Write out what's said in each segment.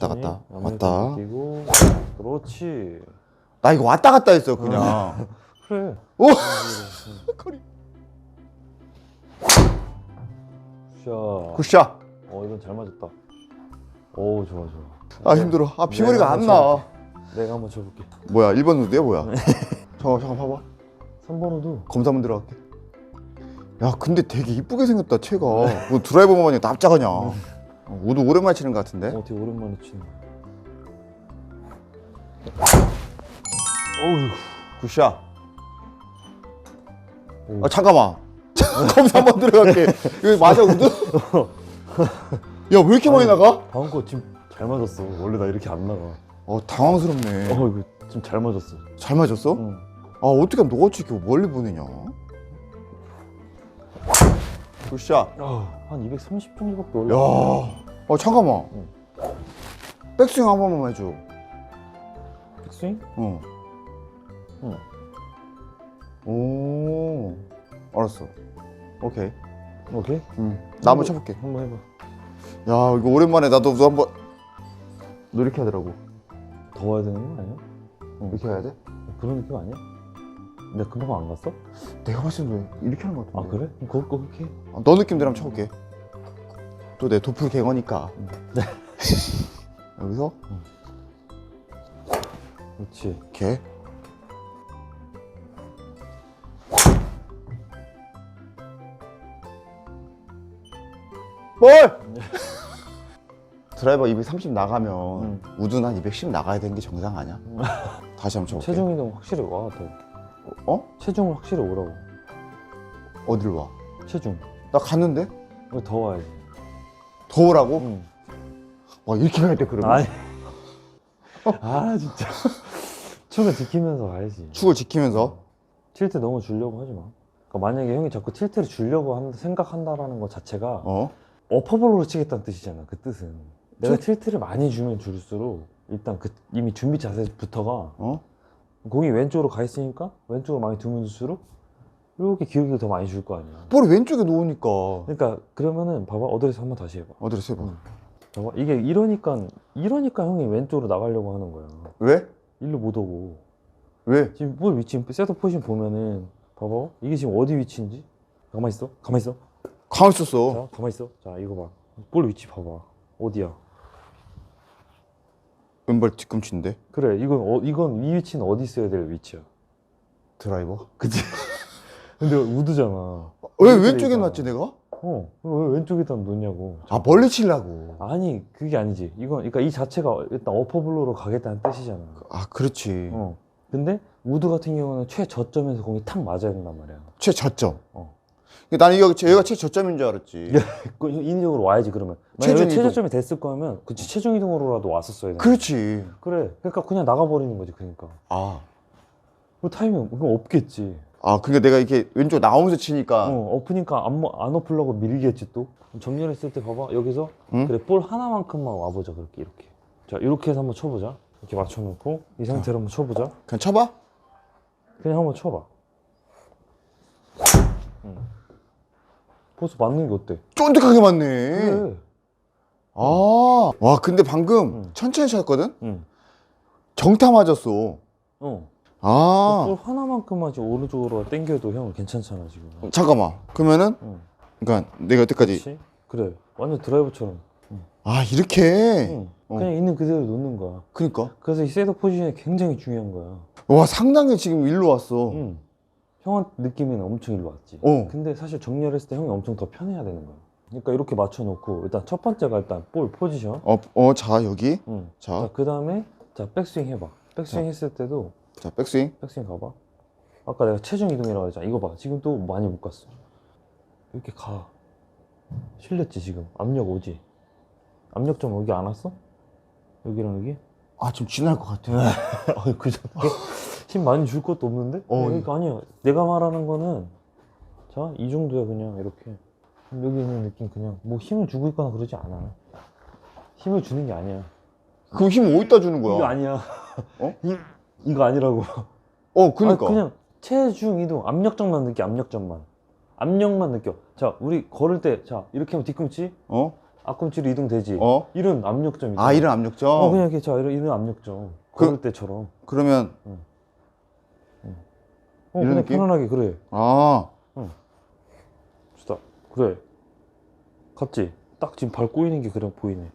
왔다 갔다. 왔다. 끼고 그렇지 나 이거 왔다 갔다 했어 그냥. 그래 오! 커리 샷 굿샷. 어 이건 잘 맞았다 오 좋아 좋아 아 네. 힘들어. 아 비거리가 안 나. 내가 한번 쳐볼게 뭐야 1번 우드야 뭐야? 잠깐 잠깐 봐봐. 3번 우드 검사 한번 들어갈게. 야 근데 되게 이쁘게 생겼다 채가. 뭐 드라이버만 마냥 납작하냐. 어, 우드 오랜만에 치는 것 같은데. 어, 되게 오랜만에 치는 어우 굿샷. 오. 아 잠깐만. 검사 한번 들어갈게. 이거 맞아 우드? 야 왜 이렇게 많이 나가? 다음 거 지금 잘 맞았어 원래 나 이렇게 안 나가 어 당황스럽네. 어 이거 지금 잘 맞았어 잘 맞았어? 응. 아 어떻게 너같이 이렇게 멀리 보내냐? 굿샷. 아, 한230 정도밖에 올라 야. 아 잠깐만. 응. 백스윙 한 번만 해줘. 백스윙? 어. 응. 오. 알았어. 오케이. 오케이 응. 나 한번 쳐볼게. 한번 해봐 야 이거 오랜만에 나도 너 한번. 너 이렇게 하더라고. 더 와야 되는 거 아니야? 이렇게 해야 돼? 그런 느낌 아니야? 내가 금방 안 갔어? 내가 봤을 때 이렇게 하는 것아 같은데. 그래? 그럼 그거 그렇게 해. 아, 너 느낌대로 한번 쳐볼게. 또 내 도플 갱어니까. 네. 여기서 그렇지 이렇게. 볼! 드라이버 230 나가면 응. 우드는 한210 나가야 되는 게 정상 아니야? 다시 한번 쳐볼게. 체중 이동 확실히 와 더. 어? 체중을 확실히 오라고 어딜 와? 체중 나 갔는데? 이거 더 와야지 더우라고? 응. 와 이렇게 가야 돼 그러면? 아니 아 진짜 축을 지키면서 가야지 축을 지키면서 틸트 너무 주려고 하지 마 그러니까 만약에 형이 자꾸 틸트를 주려고 한, 생각한다라는 것 자체가 어? 어퍼볼로 치겠다는 뜻이잖아 그 뜻은 내가 저- 틸트를 많이 주면 줄수록 일단 그 이미 준비 자세부터가 어? 공이 왼쪽으로 가 있으니까 왼쪽으로 많이 두면 줄수록 이렇게 기울기를 더 많이 줄 거 아니야 볼이 왼쪽에 놓으니까. 그러니까 그러면은 봐봐. 어드레스 한 번 다시 해봐. 어디로 세봐. 응. 봐봐. 이게 이러니까 이러니까 형이 왼쪽으로 나가려고 하는 거야. 왜? 일로 못 오고. 왜? 지금 볼 위치 셋업 포지션 보면은 봐봐. 이게 지금 어디 위치인지? 가만 있어. 가만 있어. 가만 있었어. 자 가만 있어. 자 이거 봐볼 위치 봐봐. 어디야 왼발 뒤꿈치인데 그래 이건 어, 이건 이 위치는 어디 있어야 될 위치야 드라이버 그치 근데 우드잖아 왜 왼쪽에. 놨지 내가? 어, 왜 왼쪽에다 놓냐고. 아 멀리 치려고 아니, 그게 아니지. 이건, 그러니까 이 자체가 일단 어퍼블로로 가겠다는 뜻이잖아. 아 그렇지 어. 근데 우드 같은 경우는 최저점에서 공이 탁 맞아야 된단 말이야. 최저점 어. 나는 이거 얘가 최저점인 줄 알았지 그 인위적으로 와야지 그러면. 만약에 이동. 최저점이 됐을 거면, 그치 체중 이동으로라도 왔었어야 돼. 그렇지 그래. 그러니까 그냥 나가 버리는 거지. 그러니까. 아, 그 타이밍 그거 없겠지. 아 그러니까 내가 이렇게 왼쪽 나오면서 치니까 어, 엎으니까 안, 모- 안 엎으려고 밀겠지 또. 정렬했을 때 봐봐. 여기서 응? 그래 볼 하나만큼만 와보자 그렇게 이렇게 자 이렇게 해서 한번 쳐보자 이렇게 맞춰놓고 이 상태로 한번 쳐보자 그냥 쳐봐 그냥 한번 쳐봐 응. 포스 맞는 게 어때? 쫀득하게 맞네 그래 아 와 근데 방금 응. 천천히 쳤거든 응. 정타 맞았어 어. 아 볼 하나만큼만 지금 오른쪽으로 당겨도 형 괜찮잖아 지금 잠깐만 그러면은 응. 그러니까 내가 여태까지 그렇지? 그래 완전 드라이버처럼 아 이렇게 응. 어. 그냥 있는 그대로 놓는 거야 그러니까 그래서 이 셋업 포지션이 굉장히 중요한 거야 와 상당히 지금 일로 왔어 응. 형한테 느낌이 엄청 일로 왔지 어. 근데 사실 정렬했을 때 형이 엄청 더 편해야 되는 거야. 그러니까 이렇게 맞춰놓고 일단 첫 번째가 일단 볼 포지션. 어, 어, 자 여기 응. 자, 자, 그 다음에 자 백스윙 해봐. 백스윙 자. 했을 때도 자 백스윙 백스윙 가봐. 아까 내가 체중 이동이라고 했잖아. 이거 봐. 지금 또 많이 못 갔어. 이렇게 가. 실렸지 지금. 압력 오지. 압력 좀 여기 안 왔어? 여기랑 여기? 아 좀 지날 것 같아 아, 그 정도? 힘 많이 줄 것도 없는데? 어, 그러니까 아니야. 내가 말하는 거는 자, 이 정도야 그냥 이렇게. 여기 있는 느낌 그냥 뭐 힘을 주고 있거나 그러지 않아. 힘을 주는 게 아니야. 그럼 힘 어디다 주는 거야 이거 아니야. 어? 이, 이거 아니라고. 어 그러니까 아, 그냥 체중 이동 압력점만 느껴 압력점만. 압력만 느껴. 자, 우리 걸을 때 자, 이렇게 하면 뒤꿈치 어 앞꿈치로 이동되지. 어? 이런 압력점 있잖아. 아 이런 압력점. 어, 그냥 이렇게 자, 이런, 이런 압력점. 그- 걸을 때처럼. 그러면 어, 이런 그냥 느낌? 편안하게 그래. 아 좋다. 그래. 갔지? 딱 지금 발 꼬이는 게 그냥 보이네.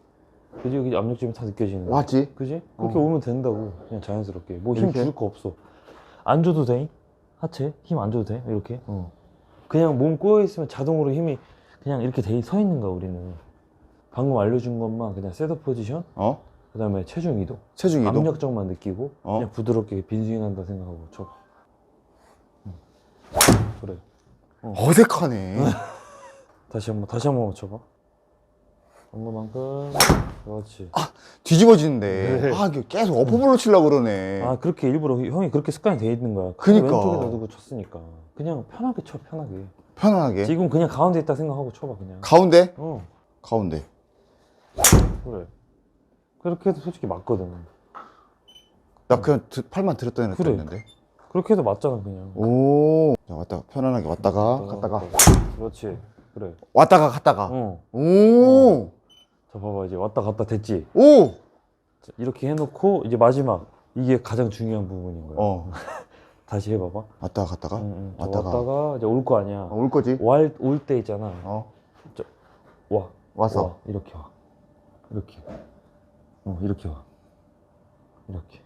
그지? 여기 압력점이 다 느껴지는 거야. 왔지? 그지? 그렇게 어. 오면 된다고. 그냥 자연스럽게. 뭐 힘 이렇게? 줄 거 없어. 안 줘도 돼? 하체? 힘 안 줘도 돼? 이렇게? 어. 그냥 몸 꼬여 있으면 자동으로 힘이 그냥 이렇게 돼, 서 있는 거야, 우리는. 방금 알려준 것만 그냥 셋업 포지션, 어? 그 다음에 체중 이동. 체중 이동. 압력점만 느끼고, 어? 그냥 부드럽게 빈스윙 한다 생각하고. 응. 그래. 어 색하네. 다시 한 번, 다시 한번 맞춰봐. 방금만큼. 그렇지. 뒤집어지는데. 네. 아 이게 계속 어퍼블로 치려고 그러네. 아 그렇게 일부러 형이 그렇게 습관이 돼 있는 거야. 그니까. 왼쪽에다 두고 쳤으니까 그냥 편하게 쳐 편하게. 편안하게. 지금 그냥 가운데 있다 생각하고 쳐봐 그냥. 가운데? 어 가운데. 그래. 그렇게 해도 솔직히 맞거든. 나 그냥 드- 팔만 들었다 냈다 그래. 했는데. 그렇게 해도 맞잖아 그냥. 오. 자 왔다 편안하게 왔다가 갔다가 그렇지. 그래. 왔다가 갔다가. 어. 오. 자 봐봐 이제 왔다 갔다 됐지. 오. 자, 이렇게 해놓고 이제 마지막 이게 가장 중요한 부분인 거야. 어. 다시 해봐봐. 왔다가 갔다가. 응, 응. 자, 왔다가. 왔다가 이제 올 거 아니야. 어, 올 거지? 올 때 있잖아. 어. 와. 왔어. 와, 이렇게 와. 이렇게. 어, 이렇게 와. 이렇게.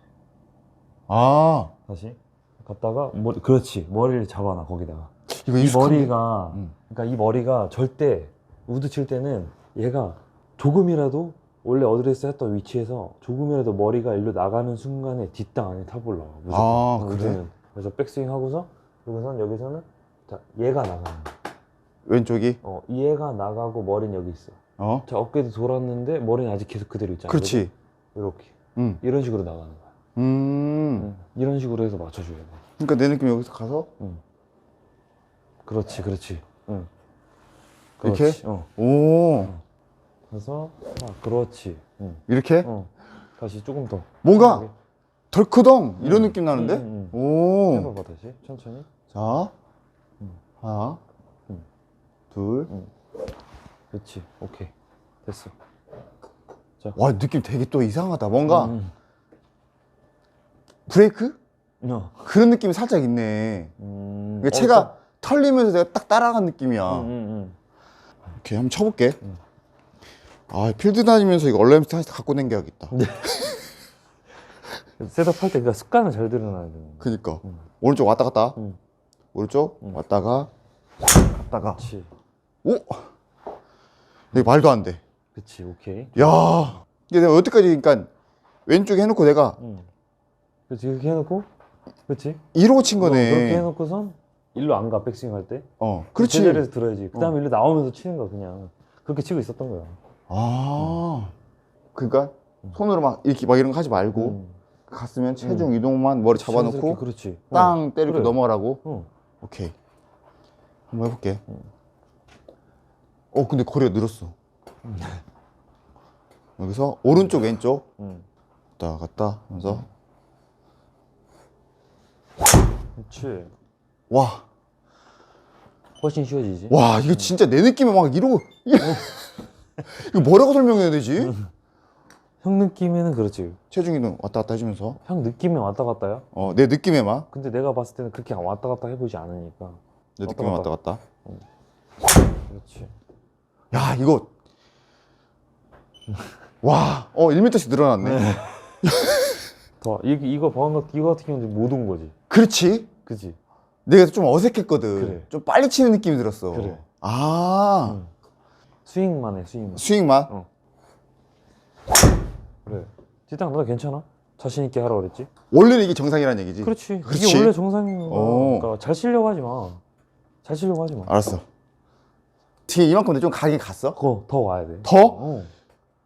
아. 다시. 갔다가, 머리, 그렇지. 머리를 잡아놔, 거기다가. 이거 이 익숙한데? 머리가, 응. 그러니까 이 머리가 절대, 우드 칠 때는 얘가 조금이라도 원래 어드레스 했던 위치에서 조금이라도 머리가 일로 나가는 순간에 뒷땅 안에 타볼라. 무조건. 아, 어, 그래? 우드는. 그래서 백스윙 하고서, 여기서는, 여기서는, 자, 얘가 나가는 거야. 왼쪽이. 어, 얘가 나가고 머리는 여기 있어. 어. 자 어깨도 돌았는데 머리는 아직 계속 그대로 있잖아. 그렇지. 이렇게 응. 이런 식으로 나가는 거야. 음. 응. 이런 식으로 해서 맞춰줘야 돼. 그러니까 내 느낌 여기서 가서 응. 그렇지, 그렇지. 응. 이렇게? 그렇지. 어. 오. 그래서 아, 그렇지. 응. 이렇게 어. 다시 조금 더. 뭔가 편하게. 덜크덩 이런 응. 느낌 나는데. 응, 응, 오. 응. 해봐봐 다시 천천히. 자. 응. 하나. 응. 둘. 그렇지. 오케이. 됐어. 와 느낌 되게 또 이상하다. 뭔가 응, 브레이크 응. 어. 그런 느낌이 살짝 있네. 음. 그러니까 채가 털리면서 내가 딱 따라간 느낌이야. 응, 응, 오케이 한번 쳐볼게. 응. 아 필드 다니면서 이거 얼라임 스타일 갖고 다녀야겠다. 응. 셋업할 때 그러니까 습관을 잘 들여놔야 되는 거야. 그니까 응. 오른쪽 왔다 갔다. 응. 오른쪽 응. 왔다가 갔다가. 그렇지. 오. 이게 말도 안 돼. 그치, 오케이. 야. 이게 내가 여태까지 그러니까 왼쪽에 해놓고 내가 응. 그치, 이렇게 해놓고, 그치? 이러고 친 어, 그렇게 거네. 해놓고선 일로 안 가, 백스윙 할 때. 어, 그렇지. 제자리에서 들어야지. 그 다음에 어. 일로 나오면서 치는 거야, 그냥. 그렇게 치고 있었던 거야. 아. 그러니까 응. 손으로 막 이렇게 막 이런 거 하지 말고 응. 갔으면 체중 이동만 머리 자연스럽게, 잡아놓고 그렇지. 어. 땅 때리고 그래. 넘어가라고. 어. 오케이. 한번 해볼게. 응. 어, 근데 거리가 늘었어. 여기서 오른쪽 왼쪽 응. 왔다 갔다 하면서 그렇지. 와, 훨씬 쉬워지지. 와 이거 진짜 내 느낌에 막 이러고 이거 뭐라고 설명해야 되지? 형 느낌에는 그렇지. 체중 이동 왔다 갔다 해주면서 형 느낌에 왔다 갔다야? 어, 내 느낌에만 근데 내가 봤을 때는 그렇게 왔다 갔다 해보지 않으니까. 내 왔다 느낌에 갔다. 왔다 갔다. 그렇지. 야 이거 와, 어 1m씩 늘어났네. 더, 이거, 이거 방금 같- 이거 같은 경우는 못 온 거지. 그렇지. 그지? 내가 좀 어색했거든. 그래. 좀 빨리 치는 느낌이 들었어. 그래. 아 응. 스윙만 해, 스윙만. 스윙만. 어. 그래. 뒷땅 너도 괜찮아? 자신 있게 하라 그랬지? 원래는 이게 정상이라는 얘기지. 그렇지. 그렇지. 이게 원래 정상인 거야. 어. 그러니까 잘 치려고 하지 마. 잘 치려고 하지 마. 알았어. 지금 이만큼 내좀 가긴 갔어? 그거 더 와야 돼. 더? 어.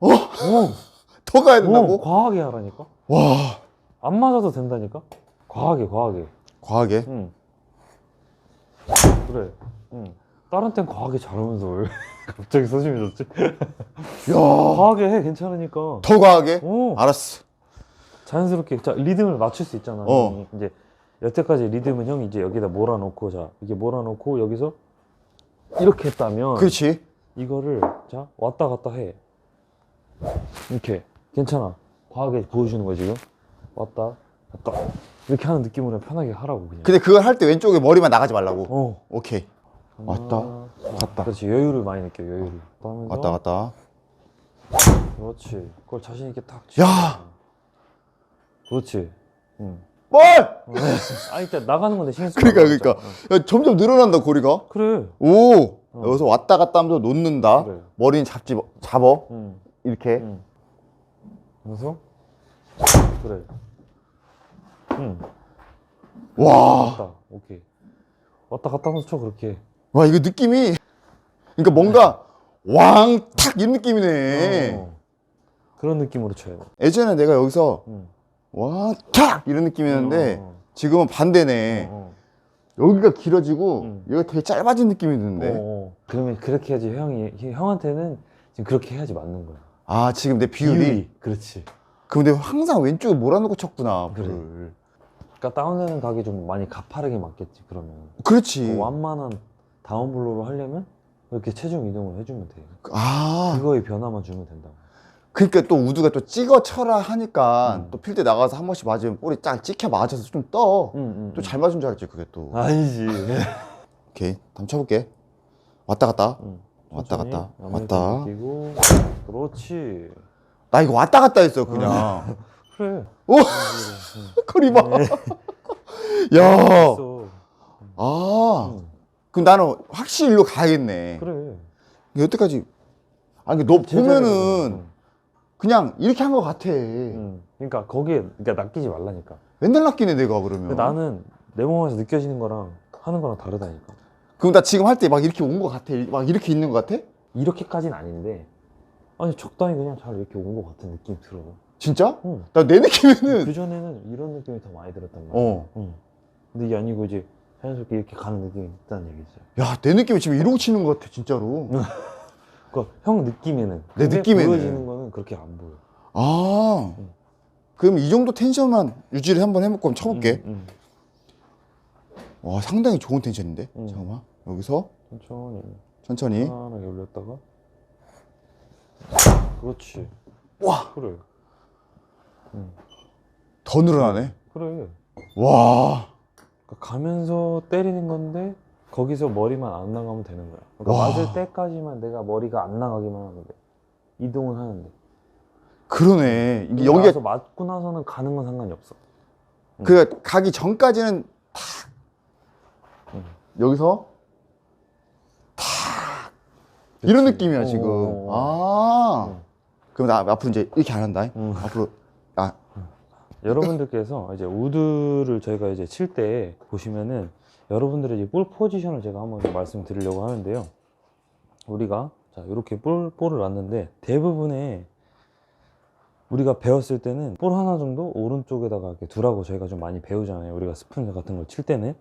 어? 어. 더 가야 어. 된다고? 과하게 하라니까. 와, 안 맞아도 된다니까. 과하게, 과하게. 과하게. 응. 그래. 응. 다른 땐 과하게 잘하면서 왜 갑자기 소심해졌지? 야, 과하게 해, 괜찮으니까. 더 과하게? 어. 알았어. 자연스럽게 자 리듬을 맞출 수 있잖아. 어. 형이. 이제 여태까지 리듬은 형이 이제 여기다 몰아놓고 자 이게 몰아놓고 여기서 이렇게 했다면 그렇지. 이거를 자 왔다 갔다 해 이렇게 괜찮아 과하게 보여주는 거야 지금 왔다 갔다 이렇게 하는 느낌으로 편하게 하라고 그냥 근데 그걸 할 때 왼쪽에 머리만 나가지 말라고. 어 오케이. 왔다, 하나, 갔다. 그렇지 여유를 많이 느껴 여유를 하면서 왔다 갔다. 그렇지 그걸 자신 있게 딱 야! 그렇지 응. 뭘? 아니 일단 나가는 건데 신경 쓰지 그러니까 그러니까. 야, 점점 늘어난다 고리가. 그래 오. 어. 여기서 왔다 갔다 하면서 놓는다. 그래. 머리는 잡지 잡어. 응. 이렇게. 응. 그래서 그래 응 와. 왔다 오케이 왔다 갔다 하면서 쳐 그렇게 와 이거 느낌이 그러니까 뭔가 왕탁 이런 느낌이네. 어. 그런 느낌으로 돼 예전에 내가 여기서 응. 왕탁 이런 느낌이었는데 어, 지금은 반대네. 어, 여기가 길어지고 응. 여기가 되게 짧아진 느낌이 어. 드는데. 어, 어. 그러면 그렇게 해야지 형이 형한테는 지금 그렇게 해야지 맞는 거야 아 지금 내 비율이. 그렇지 근데 항상 왼쪽에 몰아놓고 쳤구나. 그래. 볼을. 그러니까 다운되는 각이 좀 많이 가파르게 맞겠지 그러면 그렇지. 그 완만한 다운블로를 하려면 이렇게 체중 이동을 해주면 돼 아 그거의 변화만 주면 된다고 그러니까 또 우드가 또 찍어 쳐라 하니까 음. 또 필드 나가서 한 번씩 맞으면 볼이 쫙 찍혀 맞아서 좀 떠. 응, 응, 또잘 맞은 줄 알았지 그게 또. 응. 아니지 오케이 한번 쳐볼게. 왔다 갔다. 응. 왔다 천천히 갔다. 왔다. 느끼고 그렇지 나 이거 왔다 갔다 했어 그냥. 그래 오 거리 봐. 야. 있어. 아. 응. 그럼 나는 확실히 일로 가야겠네. 그래 여태까지. 아니 너 보면은 응. 그냥 이렇게 한 것 같아. 응. 그러니까 거기에 그러니까 낚이지 말라니까 맨날 낚이네 내가 그러면. 근데 나는 내 몸에서 느껴지는 거랑 하는 거랑 다르다니까 그럼 나 지금 할 때 막 이렇게 온 것 같아. 막 이렇게 있는 것 같아? 이렇게까지는 아닌데 아니 적당히 그냥 잘 이렇게 온 것 같은 느낌이 들어 진짜? 응. 나 내 느낌에는 그 전에는 이런 느낌이 더 많이 들었단 말이야 어. 응. 근데 이게 아니고 이제 자연스럽게 이렇게 가는 느낌이 있다는 얘기지 야, 내 느낌이 지금 이러고 치는 것 같아, 진짜로. 그러니까 형 느낌에는 내 근데 느낌에는. 보여지는 거는 그렇게 안 보여 아. 응. 그럼 이 정도 텐션만 유지를 한번 해볼까? 한번 쳐볼게. 응, 응. 와, 상당히 좋은 텐션인데? 응. 잠깐만. 여기서 천천히 천천히. 편안하게 올렸다가 그렇지 와, 그래 응. 더 늘어나네. 그래 와. 그러니까 가면서 때리는 건데 거기서 머리만 안 나가면 되는 거야 그러니까 와. 맞을 때까지만 내가 머리가 안 나가기만 하면 돼 이동을 하는데 그러네. 이게 여기서 여기가, 맞고 나서는 가는 건 상관이 없어 그, 가기 전까지는 탁. 응. 여기서 탁. 이런 그치. 느낌이야, 어, 지금. 어, 어. 아. 응. 그럼 나 앞으로 이제 이렇게 안 한다. 응. 앞으로. 아, 여러분들께서 이제 우드를 저희가 이제 칠 때 보시면은 여러분들의 이제 볼 포지션을 제가 한번 좀 말씀드리려고 하는데요. 우리가 자 이렇게 볼 볼을 놨는데 대부분의 우리가 배웠을 때는 볼 하나 정도 오른쪽에다가 이렇게 두라고 저희가 좀 많이 배우잖아요. 우리가 스푼 같은 걸 칠 때는.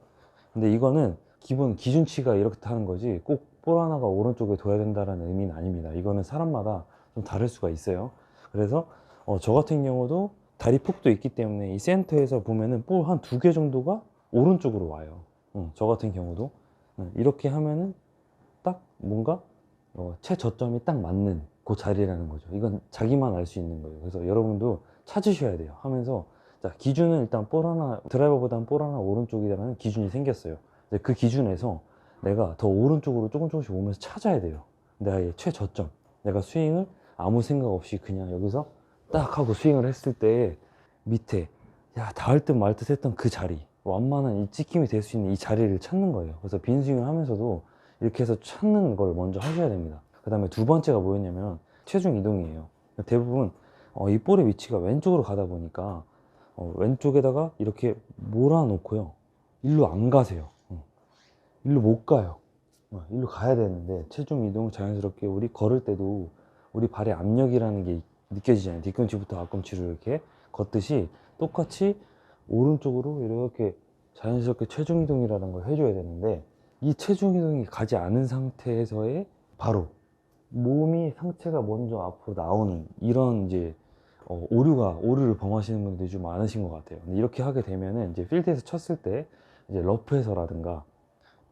근데 이거는 기본 기준치가 이렇게 하는 거지 꼭 볼 하나가 오른쪽에 둬야 된다는 의미는 아닙니다. 이거는 사람마다 좀 다를 수가 있어요. 그래서 어, 저 같은 경우도 다리 폭도 있기 때문에 이 센터에서 보면은 볼 한 두 개 정도가 오른쪽으로 와요. 응, 저 같은 경우도 응, 이렇게 하면은 딱 뭔가 어, 최저점이 딱 맞는 그 자리라는 거죠. 이건 자기만 알 수 있는 거예요. 그래서 여러분도 찾으셔야 돼요. 하면서 자, 기준은 일단 볼 하나 드라이버보다는 볼 하나 오른쪽이라는 기준이 생겼어요. 그 기준에서 내가 더 오른쪽으로 조금 조금씩 오면서 찾아야 돼요. 내의 최저점. 내가 스윙을 아무 생각 없이 그냥 여기서 딱 하고 스윙을 했을 때 밑에 야 닿을 듯 말 듯 했던 그 자리 완만한 이 찍힘이 될 수 있는 이 자리를 찾는 거예요. 그래서 빈 스윙을 하면서도 이렇게 해서 찾는 걸 먼저 하셔야 됩니다. 그 다음에 두 번째가 뭐였냐면 체중 이동이에요. 대부분 어, 이 볼의 위치가 왼쪽으로 가다 보니까 어, 왼쪽에다가 이렇게 몰아놓고요. 일로 안 가세요. 어. 일로 못 가요. 어, 일로 가야 되는데 체중 이동 자연스럽게 우리 걸을 때도 우리 발의 압력이라는 게 느껴지잖아요. 뒤꿈치부터 앞꿈치로 이렇게 걷듯이 똑같이 오른쪽으로 이렇게 자연스럽게 체중 이동이라는 걸 해줘야 되는데 이 체중 이동이 가지 않은 상태에서의 바로 몸이 상체가 먼저 앞으로 나오는 이런 이제 어, 오류가 오류를 범하시는 분들이 좀 많으신 것 같아요. 근데 이렇게 하게 되면은 이제 필드에서 쳤을 때 이제 러프에서라든가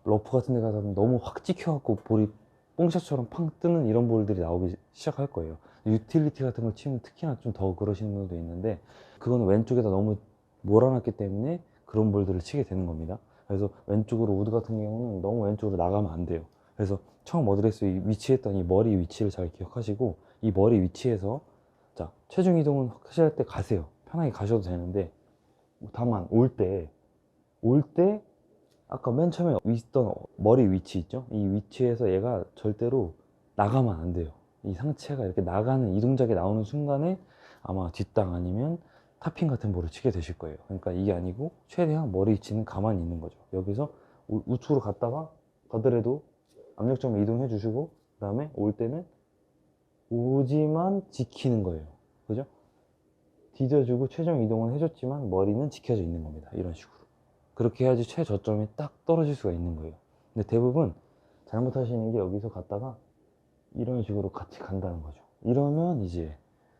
러프 같은 데 가서 너무 확 찍혀갖고 볼이 뽕샷처럼 팡 뜨는 이런 볼들이 나오기 시작할 거예요. 유틸리티 같은 걸 치면 특히나 좀 더 그러시는 분들도 있는데 그거는 왼쪽에다 너무 몰아놨기 때문에 그런 볼들을 치게 되는 겁니다. 그래서 왼쪽으로 우드 같은 경우는 너무 왼쪽으로 나가면 안 돼요. 그래서 처음 어드레스 이 위치했던 이 머리 위치를 잘 기억하시고 이 머리 위치에서 자 체중 이동은 하실 때 가세요. 편하게 가셔도 되는데 다만 올 때 올 때 아까 맨 처음에 있던 머리 위치 있죠? 이 위치에서 얘가 절대로 나가면 안 돼요. 이 상체가 이렇게 나가는 이 동작이 나오는 순간에 아마 뒷땅 아니면 타핑 같은 볼을 치게 되실 거예요. 그러니까 이게 아니고 최대한 머리 위치는 가만히 있는 거죠. 여기서 우- 우측으로 갔다가 가더라도 압력점을 이동해 주시고 그 다음에 올 때는 오지만 지키는 거예요. 그죠? 디뎌주고 최종 이동은 해줬지만 머리는 지켜져 있는 겁니다. 이런 식으로. 그렇게 해야지 최저점이 딱 떨어질 수가 있는 거예요. 근데 대부분 잘못하시는 게 여기서 갔다가 이런 식으로 같이 간다는 거죠. 이러면 이제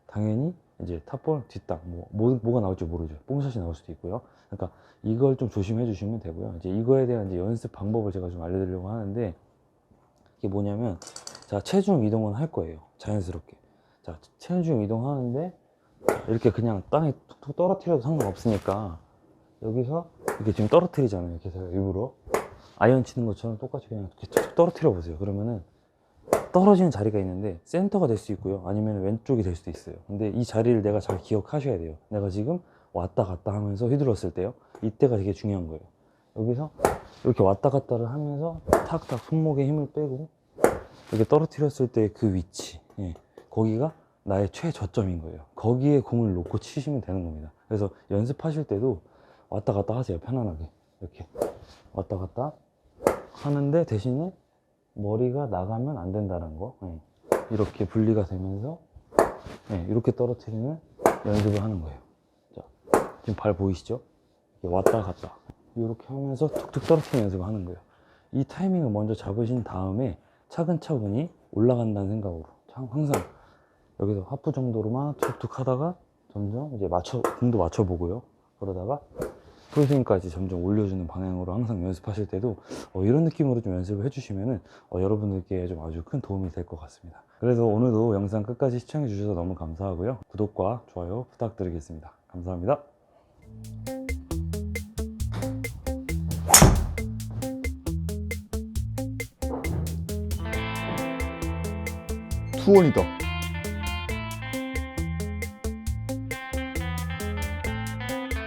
당연히 이제 탑볼, 뒷땅, 뭐, 뭐, 뭐 가 나올지 모르죠. 뽕샷이 나올 수도 있고요. 그러니까 이걸 좀 조심해 주시면 되고요. 이제 이거에 대한 이제 연습 방법을 제가 좀 알려드리려고 하는데 이게 뭐냐면 자, 체중 이동은 할 거예요. 자연스럽게. 자, 체중 이동하는데 이렇게 그냥 땅에 툭툭 떨어뜨려도 상관없으니까 여기서 이렇게 지금 떨어뜨리잖아요. 이렇게 해서 일부러 아이언 치는 것처럼 똑같이 그냥 이렇게 툭툭 떨어뜨려 보세요. 그러면은 떨어지는 자리가 있는데 센터가 될 수 있고요. 아니면 왼쪽이 될 수도 있어요. 근데 이 자리를 내가 잘 기억하셔야 돼요. 내가 지금 왔다 갔다 하면서 휘둘렀을 때요. 이때가 되게 중요한 거예요. 여기서 이렇게 왔다 갔다를 하면서 탁탁 손목에 힘을 빼고 이렇게 떨어뜨렸을 때 그 위치, 예, 거기가 나의 최저점인 거예요. 거기에 공을 놓고 치시면 되는 겁니다. 그래서 연습하실 때도 왔다 갔다 하세요. 편안하게. 이렇게 왔다 갔다 하는데 대신에 머리가 나가면 안 된다는 거. 예. 이렇게 분리가 되면서 예, 이렇게 떨어뜨리는 연습을 하는 거예요. 자, 지금 발 보이시죠? 왔다 갔다. 이렇게 하면서 툭툭 떨어뜨리는 연습을 하는 거예요. 이 타이밍을 먼저 잡으신 다음에 차근차근히 올라간다는 생각으로 참 항상 여기서 하프 정도로만 툭툭 하다가 점점 이제 맞춰 공도 맞춰보고요. 그러다가 풀스윙까지 점점 올려주는 방향으로 항상 연습하실 때도 어, 이런 느낌으로 좀 연습을 해주시면은 어, 여러분들께 좀 아주 큰 도움이 될 것 같습니다. 그래서 오늘도 영상 끝까지 시청해 주셔서 너무 감사하고요. 구독과 좋아요 부탁드리겠습니다. 감사합니다. 투원이다.